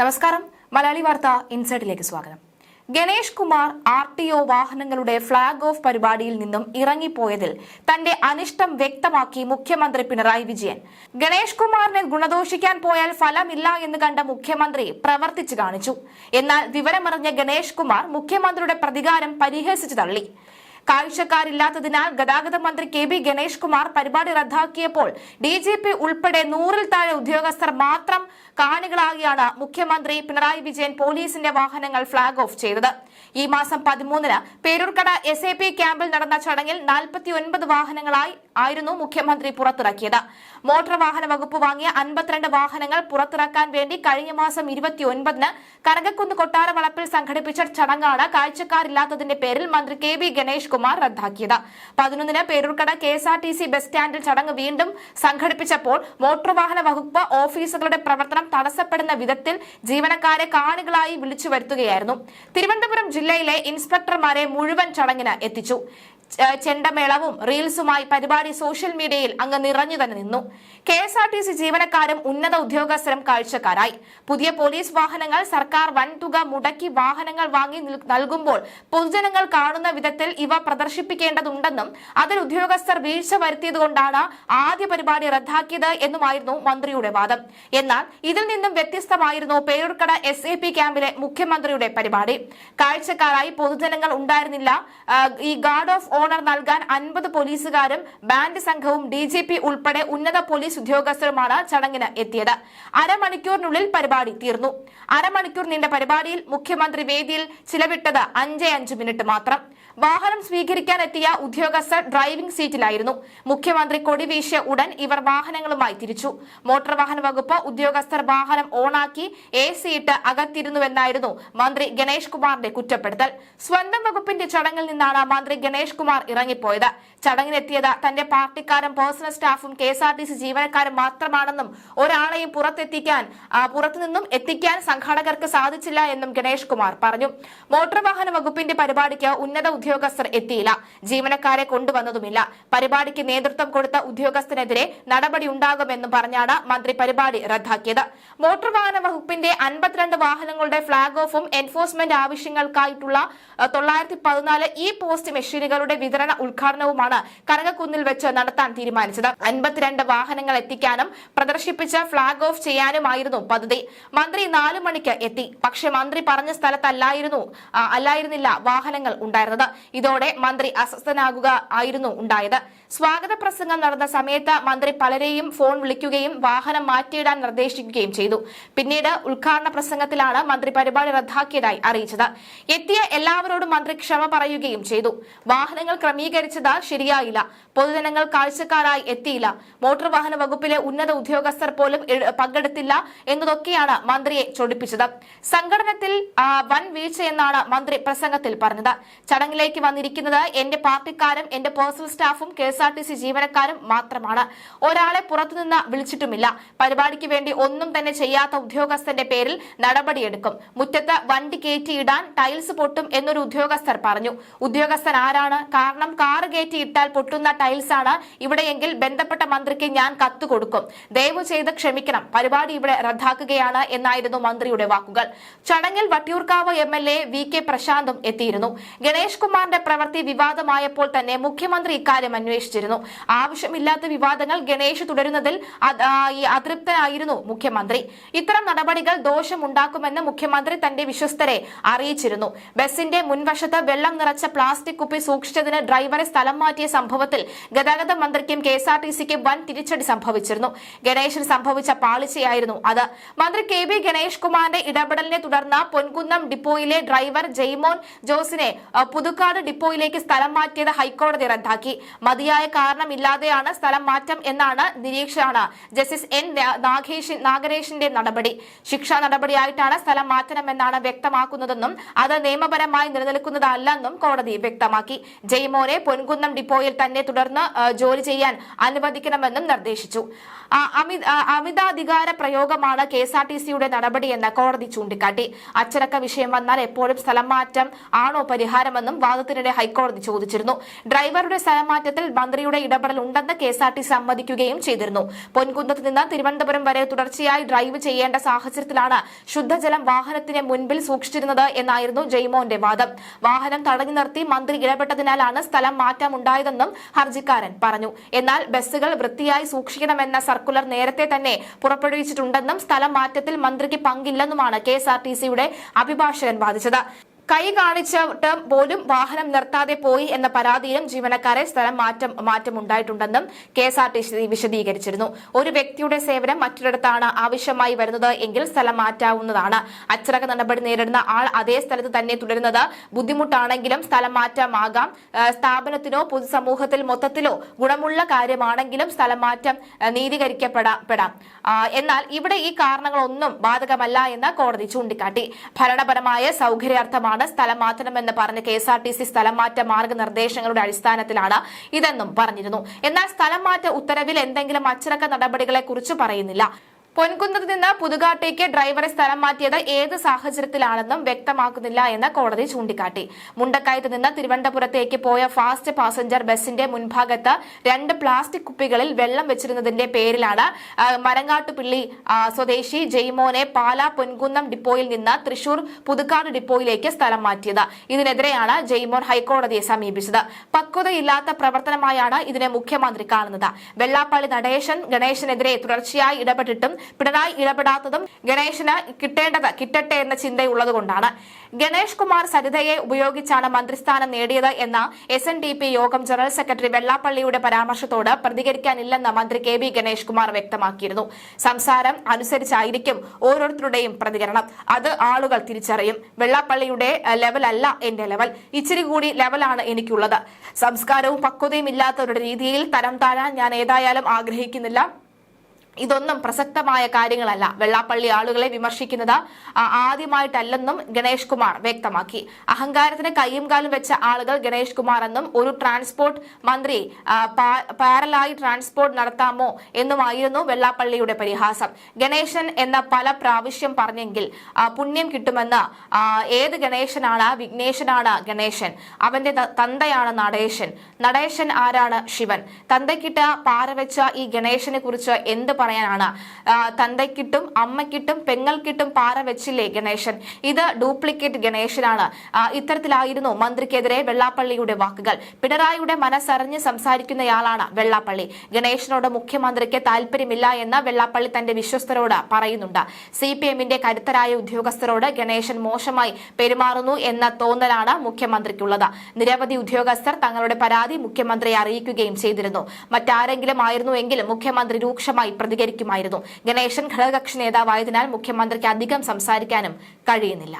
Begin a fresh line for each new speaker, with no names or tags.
നമസ്കാരം. മലയാളി വാർത്ത ഇൻസൈഡിലേക്ക് സ്വാഗതം. Ganesh Kumar R T O വാഹനങ്ങളുടെ ഫ്ളാഗ് ഓഫ് പരിപാടിയിൽ നിന്നും ഇറങ്ങിപ്പോയതിൽ തന്റെ അനിഷ്ടം വ്യക്തമാക്കി മുഖ്യമന്ത്രി പിണറായി വിജയൻ. ഗണേഷ് കുമാറിനെ ഗുണദോഷിക്കാൻ പോയാൽ ഫലമില്ല എന്ന് കണ്ട മുഖ്യമന്ത്രി പ്രവർത്തിച്ചു കാണിച്ചു. എന്നാൽ വിവരമറിഞ്ഞ ഗണേഷ് കുമാർ മുഖ്യമന്ത്രിയുടെ പ്രതികാരം പരിഹസിച്ചു തള്ളി. കാഴ്ചക്കാരില്ലാത്തതിനാൽ ഗതാഗത മന്ത്രി കെ ബി ഗണേഷ് കുമാർ പരിപാടി റദ്ദാക്കിയപ്പോൾ ഡി ജി പി ഉൾപ്പെടെ നൂറിൽ താഴെ ഉദ്യോഗസ്ഥർ മാത്രം കാണികളാകിയാണ് മുഖ്യമന്ത്രി പിണറായി വിജയൻ പോലീസിന്റെ വാഹനങ്ങൾ ഫ്ളാഗ് ഓഫ് ചെയ്തത്. ഈ മാസം പതിമൂന്നിന് പേരൂർക്കട എസ് എ പി ക്യാമ്പിൽ നടന്ന ചടങ്ങിൽ നാൽപ്പത്തി ഒൻപത് വാഹനങ്ങളായി ആയിരുന്നു മുഖ്യമന്ത്രി പുറത്തിറക്കിയത്. മോട്ടോർ വാഹന വകുപ്പ് വാങ്ങിയ അൻപത്തിരണ്ട് വാഹനങ്ങൾ പുറത്തിറക്കാൻ വേണ്ടി കഴിഞ്ഞ മാസം ഇരുപത്തി ഒൻപതിന് കനകക്കുന്ന് കൊട്ടാര വളപ്പിൽ സംഘടിപ്പിച്ച ചടങ്ങാണ് കാഴ്ചക്കാരില്ലാത്തതിന്റെ പേരിൽ മന്ത്രി കെ വി ഗണേഷ് കുമാർ റദ്ദാക്കിയത്. പതിനൊന്നിന് Peroorkada K S R T C bus സ്റ്റാൻഡിൽ ചടങ്ങ് വീണ്ടും സംഘടിപ്പിച്ചപ്പോൾ മോട്ടോർ വാഹന വകുപ്പ് ഓഫീസുകളുടെ പ്രവർത്തനം തടസ്സപ്പെടുന്ന വിധത്തിൽ ജീവനക്കാരെ കാണികളായി വിളിച്ചു വരുത്തുകയായിരുന്നു. തിരുവനന്തപുരം ജില്ലയിലെ ഇൻസ്പെക്ടർമാരെ മുഴുവൻ ചടങ്ങിന് എത്തിച്ചു. ചെണ്ടമേളവും റീൽസുമായി പരിപാടി സോഷ്യൽ മീഡിയയിൽ അങ്ങ് നിറഞ്ഞു തന്നെ നിന്നു. K S R T C ജീവനക്കാരും ഉന്നത ഉദ്യോഗസ്ഥരും കാഴ്ചക്കാരായി. പുതിയ പോലീസ് വാഹനങ്ങൾ സർക്കാർ വൻതുക മുടക്കി വാഹനങ്ങൾ വാങ്ങി നൽകുമ്പോൾ പൊതുജനങ്ങൾ കാണുന്ന വിധത്തിൽ ഇവ പ്രദർശിപ്പിക്കേണ്ടതുണ്ടെന്നും അതിൽ ഉദ്യോഗസ്ഥർ വീഴ്ച വരുത്തിയതുകൊണ്ടാണ് ആദ്യ പരിപാടി റദ്ദാക്കിയത് എന്നുമായിരുന്നു മന്ത്രിയുടെ വാദം. എന്നാൽ ഇതിൽ നിന്നും വ്യത്യസ്തമായിരുന്നു പേരൂർക്കട എസ് എ പി ക്യാമ്പിലെ മുഖ്യമന്ത്രിയുടെ പരിപാടി. കാഴ്ചക്കാരായി പൊതുജനങ്ങൾ ഉണ്ടായിരുന്നില്ല. ഈ ഗാർഡ് ഓഫ് ഓണർ നൽകാൻ അൻപത് പോലീസുകാരും ബാൻഡ് സംഘവും ഡി ജി പി ഉൾപ്പെടെ ഉന്നത പോലീസ് ഉദ്യോഗസ്ഥരുമാണ് ചടങ്ങിന് എത്തിയത്. അരമണിക്കൂറിനുള്ളിൽ പരിപാടി തീർന്നു. അരമണിക്കൂർ നീണ്ട പരിപാടിയിൽ മുഖ്യമന്ത്രി വേദിയിൽ ചിലവിട്ടത് അഞ്ചേ അഞ്ച് മിനിറ്റ് മാത്രം. വാഹനം സ്വീകരിക്കാൻ എത്തിയ ഉദ്യോഗസ്ഥർ ഡ്രൈവിംഗ് സീറ്റിലായിരുന്നു. മുഖ്യമന്ത്രി കൊടി വീശിയ ഉടൻ ഇവർ വാഹനങ്ങളുമായി തിരിച്ചു. മോട്ടോർ വാഹന വകുപ്പ് ഉദ്യോഗസ്ഥർ വാഹനം ഓണാക്കി എ സി ഇട്ട് അകത്തിരുന്നുവെന്നായിരുന്നു മന്ത്രി ഗണേഷ് കുമാറിന്റെ കുറ്റപ്പെടുത്തൽ. സ്വന്തം വകുപ്പിന്റെ ചടങ്ങിൽ നിന്നാണ് മന്ത്രി ഗണേഷ് കുമാർ ഇറങ്ങിപ്പോയത്. ചടങ്ങിനെത്തിയത് തന്റെ പാർട്ടിക്കാരും പേഴ്സണൽ സ്റ്റാഫും K S R T C ജീവനക്കാരും മാത്രമാണെന്നും ഒരാളെയും പുറത്തെത്തിക്കാൻ പുറത്തുനിന്നും എത്തിക്കാൻ സംഘാടകർക്ക് സാധിച്ചില്ല എന്നും ഗണേഷ് കുമാർ പറഞ്ഞു. മോട്ടോർ വാഹന വകുപ്പിന്റെ പരിപാടിക്ക് ഉന്നത ഉദ്യോഗസ്ഥർ എത്തിയില്ല. ജീവനക്കാരെ കൊണ്ടുവന്നതുമില്ല. പരിപാടിക്ക് നേതൃത്വം കൊടുത്ത ഉദ്യോഗസ്ഥനെതിരെ നടപടി ഉണ്ടാകുമെന്നും പറഞ്ഞാണ് മന്ത്രി പരിപാടി റദ്ദാക്കിയത്. മോട്ടോർ വാഹന വകുപ്പിന്റെ അൻപത്തിരണ്ട് വാഹനങ്ങളുടെ ഫ്ളാഗ് ഓഫും എൻഫോഴ്സ്മെന്റ് ആവശ്യങ്ങൾക്കായിട്ടുള്ള തൊള്ളായിരത്തി പതിനാല് ഇ പോസ്റ്റ് മെഷീനുകളുടെ വിതരണ ഉദ്ഘാടനവുമാണ് കനകക്കുന്നിൽ വെച്ച് നടത്താൻ തീരുമാനിച്ചത്. അൻപത്തിരണ്ട് വാഹനങ്ങൾ എത്തിക്കാനും പ്രദർശിപ്പിച്ച ഫ്ളാഗ് ഓഫ് ചെയ്യാനുമായിരുന്നു പദ്ധതി. മന്ത്രി നാലു മണിക്ക് എത്തി. പക്ഷേ മന്ത്രി പറഞ്ഞ സ്ഥലത്തല്ലായിരുന്നു അല്ലായിരുന്നില്ല വാഹനങ്ങൾ ഉണ്ടായിരുന്നത്. ഇതോടെ മന്ത്രി അസ്വസ്ഥനാകുക ആയിരുന്നു ഉണ്ടായത്. സ്വാഗത പ്രസംഗം നടന്ന സമയത്ത് മന്ത്രി പലരെയും ഫോൺ വിളിക്കുകയും വാഹനം മാറ്റിയിടാൻ നിർദ്ദേശിക്കുകയും ചെയ്തു. പിന്നീട് ഉദ്ഘാടന പ്രസംഗത്തിലാണ് മന്ത്രി പരിപാടി റദ്ദാക്കിയതായി അറിയിച്ചത്. എത്തിയ എല്ലാവരോടും മന്ത്രി ക്ഷമ പറയുകയും ചെയ്തു. വാഹനങ്ങൾ ക്രമീകരിച്ചത് ശരിയായില്ല. പൊതുജനങ്ങൾ കാഴ്ചക്കാരായി എത്തിയില്ല. മോട്ടോർ വാഹന വകുപ്പിലെ ഉന്നത ഉദ്യോഗസ്ഥർ പോലും പങ്കെടുത്തില്ല എന്നതൊക്കെയാണ് മന്ത്രിയെ ചൊടിപ്പിച്ചത്. സംഘടനത്തിൽ വൻ വീഴ്ചയെന്നാണ് മന്ത്രി പ്രസംഗത്തിൽ പറഞ്ഞത്. ചടങ്ങിലേക്ക് വന്നിരിക്കുന്നത് എന്റെ പാർട്ടിക്കാരും എന്റെ പേഴ്സണൽ സ്റ്റാഫും കെ ജീവനക്കാരും മാത്രമാണ്. ഒരാളെ പുറത്തുനിന്ന് വിളിച്ചിട്ടുമില്ല. പരിപാടിക്ക് വേണ്ടി ഒന്നും തന്നെ ചെയ്യാത്ത ഉദ്യോഗസ്ഥന്റെ പേരിൽ നടപടിയെടുക്കും. മുറ്റത്ത് വണ്ടി കയറ്റിയിടാൻ ടൈൽസ് പൊട്ടും എന്നൊരു ഉദ്യോഗസ്ഥർ പറഞ്ഞു. ഉദ്യോഗസ്ഥൻ ആരാണ്? കാരണം കാർ കയറ്റിയിട്ടാൽ പൊട്ടുന്ന ടൈൽസ് ആണ് ഇവിടെയെങ്കിൽ ബന്ധപ്പെട്ട മന്ത്രിക്ക് ഞാൻ കത്ത് കൊടുക്കും. ദയവ് ചെയ്ത് ക്ഷമിക്കണം. പരിപാടി ഇവിടെ റദ്ദാക്കുകയാണ് എന്നായിരുന്നു മന്ത്രിയുടെ വാക്കുകൾ. ചടങ്ങിൽ Vattiyoorkavu M L A V K പ്രശാന്തും എത്തിയിരുന്നു. ഗണേഷ് കുമാറിന്റെ പ്രവൃത്തി വിവാദമായപ്പോൾ തന്നെ മുഖ്യമന്ത്രി ഇക്കാര്യം അന്വേഷിച്ചിരുന്നു. ആവശ്യമില്ലാത്ത വിവാദങ്ങൾ ഗണേഷ് തുടരുന്നതിൽ അത്- അതൃപ്തനായിരുന്നു മുഖ്യമന്ത്രി. ഇത്തരം നടപടികൾ ദോഷമുണ്ടാക്കുമെന്ന് മുഖ്യമന്ത്രി തന്റെ വിശ്വസ്തരെ അറിയിച്ചിരുന്നു. ബസിന്റെ മുൻവശത്ത് വെള്ളം നിറച്ച പ്ലാസ്റ്റിക് കുപ്പി സൂക്ഷിച്ചതിന് ഡ്രൈവറെ സ്ഥലം മാറ്റിയ സംഭവത്തിൽ ഗതാഗത മന്ത്രിക്കും കെ വൻ തിരിച്ചടി സംഭവിച്ചിരുന്നു. ഗണേഷിന് സംഭവിച്ച പാളിച്ചയായിരുന്നു അത്. മന്ത്രി കെ ബി ഗണേഷ് കുമാറിന്റെ ഇടപെടലിനെ തുടർന്ന് പൊൻകുന്നം ഡിപ്പോയിലെ ഡ്രൈവർ ജെയ്മോൻ ജോസിനെ അഹ്, പുതുക്കാട് ഡിപ്പോയിലേക്ക് സ്ഥലം മാറ്റിയത് ഹൈക്കോടതി റദ്ദാക്കി. മതിയായ കാരണമില്ലാതെയാണ് സ്ഥലം മാറ്റം എന്നാണ് നിരീക്ഷണ ജസ്റ്റിസ് എൻ നാഗരേഷിന്റെ നടപടി. ശിക്ഷാ നടപടിയായിട്ടാണ് സ്ഥലം മാറ്റണമെന്നാണ് വ്യക്തമാക്കുന്നതെന്നും അത് നിയമപരമായി നിലനിൽക്കുന്നതല്ലെന്നും കോടതി വ്യക്തമാക്കി. ജയ്മോനെ പൊൻകുന്നം ഡിപ്പോയിൽ തന്നെ തുടർന്ന് ജോലി ചെയ്യാൻ അനുവദിക്കണമെന്നും നിർദ്ദേശിച്ചു. അമിതാധികാര പ്രയോഗമാണ് കെ എസ് ആർ ടി സിയുടെ നടപടിയെന്ന് കോടതി ചൂണ്ടിക്കാട്ടി. അച്ചടക്ക വിഷയം വന്നാൽ എപ്പോഴും സ്ഥലം മാറ്റം ആണോ പരിഹാരമെന്നും വാദത്തിനിടെ ഹൈക്കോടതി ചോദിച്ചിരുന്നു. ഡ്രൈവറുടെ സ്ഥലമാറ്റത്തിൽ മന്ത്രിയുടെ ഇടപെടൽ ഉണ്ടെന്ന് കെ എസ് ആർ ടി സമ്മതിക്കുകയും ചെയ്തിരുന്നു. പൊൻകുന്നത്ത് നിന്ന് തിരുവനന്തപുരം വരെ തുടർച്ചയായി ഡ്രൈവ് ചെയ്യേണ്ട സാഹചര്യത്തിലാണ് ശുദ്ധജലം വാഹനത്തിന് മുൻപിൽ സൂക്ഷിച്ചിരുന്നത് എന്നായിരുന്നു ജയ്മോന്റെ വാദം. വാഹനം തടഞ്ഞു നിർത്തി മന്ത്രി ഇടപെട്ടതിനാലാണ് സ്ഥലം മാറ്റം ഉണ്ടായതെന്നും ഹർജിക്കാരൻ പറഞ്ഞു. എന്നാൽ ബസ്സുകൾ വൃത്തിയായി സൂക്ഷിക്കണമെന്ന സർക്കുലർ നേരത്തെ തന്നെ പുറപ്പെടുവിച്ചിട്ടുണ്ടെന്നും സ്ഥലം മാറ്റത്തിൽ മന്ത്രിക്ക് പങ്കില്ലെന്നുമാണ് കെ എസ് ആർ ടി സിയുടെ അഭിഭാഷകൻ വാദിച്ചത്. കൈ കാണിച്ചിട്ട് പോലും വാഹനം നിർത്താതെ പോയി എന്ന പരാതിയിലും ജീവനക്കാരെ സ്ഥലം മാറ്റം മാറ്റമുണ്ടായിട്ടുണ്ടെന്നും K S R T C വിശദീകരിച്ചിരുന്നു. ഒരു വ്യക്തിയുടെ സേവനം മറ്റൊരിടത്താണ് ആവശ്യമായി വരുന്നത് എങ്കിൽ സ്ഥലം മാറ്റാവുന്നതാണ്. അച്ചടക്ക നടപടി നേരിടുന്ന ആൾ അതേ സ്ഥലത്ത് തന്നെ തുടരുന്നത് ബുദ്ധിമുട്ടാണെങ്കിലും സ്ഥലം മാറ്റമാകാം. സ്ഥാപനത്തിനോ പൊതുസമൂഹത്തിൽ മൊത്തത്തിലോ ഗുണമുള്ള കാര്യമാണെങ്കിലും സ്ഥലം മാറ്റം നീതീകരിക്കപ്പെടപ്പെടാം നീതീകരിക്കപ്പെടാം എന്നാൽ ഇവിടെ ഈ കാരണങ്ങളൊന്നും ബാധകമല്ല എന്ന് കോടതി ചൂണ്ടിക്കാട്ടി. ഭരണപരമായ സൗകര്യാർത്ഥമാണ് സ്ഥലം മാറ്റണമെന്ന് പറഞ്ഞ K S R T C സ്ഥലം മാറ്റ മാർഗനിർദ്ദേശങ്ങളുടെ അടിസ്ഥാനത്തിലാണ് ഇതെന്നും പറഞ്ഞിരുന്നു. എന്നാൽ സ്ഥലം മാറ്റ ഉത്തരവിൽ എന്തെങ്കിലും അച്ചടക്ക നടപടികളെ കുറിച്ച് പറയുന്നില്ല. പൊൻകുന്നത്ത് നിന്ന് പുതുകാട്ടേക്ക് ഡ്രൈവറെ സ്ഥലം മാറ്റിയത് ഏത് സാഹചര്യത്തിലാണെന്നും വ്യക്തമാക്കുന്നില്ല എന്ന് കോടതി ചൂണ്ടിക്കാട്ടി. മുണ്ടക്കയത്ത് നിന്ന് തിരുവനന്തപുരത്തേക്ക് പോയ ഫാസ്റ്റ് പാസഞ്ചർ ബസിന്റെ മുൻഭാഗത്ത് രണ്ട് പ്ലാസ്റ്റിക് കുപ്പികളിൽ വെള്ളം വെച്ചിരുന്നതിന്റെ പേരിലാണ് മരങ്ങാട്ടുപിള്ളി സ്വദേശി ജെയ്മോനെ പാലാ പൊൻകുന്നം ഡിപ്പോയിൽ നിന്ന് തൃശൂർ പുതുക്കാട് ഡിപ്പോയിലേക്ക് സ്ഥലം മാറ്റിയത്. ഇതിനെതിരെയാണ് ജെയ്മോൻ ഹൈക്കോടതിയെ സമീപിച്ചത്. പക്വതയില്ലാത്ത പ്രവർത്തനമായാണ് ഇതിനെ മുഖ്യമന്ത്രി കാണുന്നത്. വെള്ളാപ്പള്ളി നടേശൻ ഗണേശനെതിരെ തുടർച്ചയായി ഇടപെട്ടിട്ടും പിണറായി ഇടപെടാത്തതും ഗണേശന് കിട്ടേണ്ടത് കിട്ടട്ടെ എന്ന ചിന്തയുള്ളതുകൊണ്ടാണ് ഗണേഷ് കുമാർ സരിതയെ ഉപയോഗിച്ചാണ് മന്ത്രിസ്ഥാനം നേടിയത് എന്ന S N D P Yogam general secretary വെള്ളാപ്പള്ളിയുടെ പരാമർശത്തോട് പ്രതികരിക്കാനില്ലെന്ന് മന്ത്രി കെ ബി ഗണേഷ് കുമാർ വ്യക്തമാക്കിയിരുന്നു. സംസാരം അനുസരിച്ചായിരിക്കും ഓരോരുത്തരുടെയും പ്രതികരണം. അത് ആളുകൾ തിരിച്ചറിയും. വെള്ളാപ്പള്ളിയുടെ ലെവലല്ല എന്റെ ലെവൽ. ഇച്ചിരി കൂടി ലെവലാണ് എനിക്കുള്ളത്. സംസ്കാരവും പക്വതയും ഇല്ലാത്തവരുടെ രീതിയിൽ തരം താഴാൻ ഞാൻ ഏതായാലും ആഗ്രഹിക്കുന്നില്ല. ഇതൊന്നും പ്രസക്തമായ കാര്യങ്ങളല്ല. വെള്ളാപ്പള്ളി ആളുകളെ വിമർശിക്കുന്നത് ആദ്യമായിട്ടല്ലെന്നും ഗണേഷ് കുമാർ വ്യക്തമാക്കി. അഹങ്കാരത്തിന് കയ്യും കാലും വെച്ച ആളുകൾ ഗണേഷ് കുമാർ എന്നും ഒരു ട്രാൻസ്പോർട്ട് മന്ത്രി പാരലായി ട്രാൻസ്പോർട്ട് നടത്താമോ എന്നുമായിരുന്നു വെള്ളാപ്പള്ളിയുടെ പരിഹാസം. ഗണേശൻ എന്ന പല പ്രാവശ്യം പറഞ്ഞെങ്കിൽ പുണ്യം കിട്ടുമെന്ന് ഏത് ഗണേശനാണ്? വിഘ്നേശനാണ് ഗണേശൻ. അവന്റെ തന്തയാണ് നടേശൻ. നടേശൻ ആരാണ്? ശിവൻ. തന്തയ്ക്കിട്ട പാര വെച്ച ഈ ഗണേശനെ കുറിച്ച് എന്ത് പറയാനാണ്. തന്തയ്ക്കിട്ടും അമ്മയ്ക്കിട്ടും പെങ്ങൾക്കിട്ടും പാറ വെച്ചില്ലേ ഗണേശൻ? ഇത് ഡ്യൂപ്ലിക്കേറ്റ് ഗണേശനാണ്. ഇത്തരത്തിലായിരുന്നു മന്ത്രിക്കെതിരെ വെള്ളാപ്പള്ളിയുടെ വാക്കുകൾ. പിണറായിയുടെ മനസ്സറിഞ്ഞ് സംസാരിക്കുന്നയാളാണ് വെള്ളാപ്പള്ളി. ഗണേശനോട് മുഖ്യമന്ത്രിക്ക് താല്പര്യമില്ല എന്ന് വെള്ളാപ്പള്ളി തന്റെ വിശ്വസ്തരോട് പറയുന്നുണ്ട്. സി പി എമ്മിന്റെ കരുത്തരായ ഉദ്യോഗസ്ഥരോട് ഗണേശൻ മോശമായി പെരുമാറുന്നു എന്ന തോന്നലാണ് മുഖ്യമന്ത്രിക്കുള്ളത്. നിരവധി ഉദ്യോഗസ്ഥർ തങ്ങളുടെ പരാതി മുഖ്യമന്ത്രിയെ അറിയിക്കുകയും ചെയ്തിരുന്നു. മറ്റാരെങ്കിലും ആയിരുന്നു ആയിരുന്നുവെങ്കിൽ മുഖ്യമന്ത്രി രൂക്ഷമായി പ്രതികരിക്കുമായിരുന്നു ഗണേശൻ ഘടകകക്ഷി നേതാവായതിനാൽ മുഖ്യമന്ത്രിക്ക് അധികം സംസാരിക്കാനും കഴിയുന്നില്ല.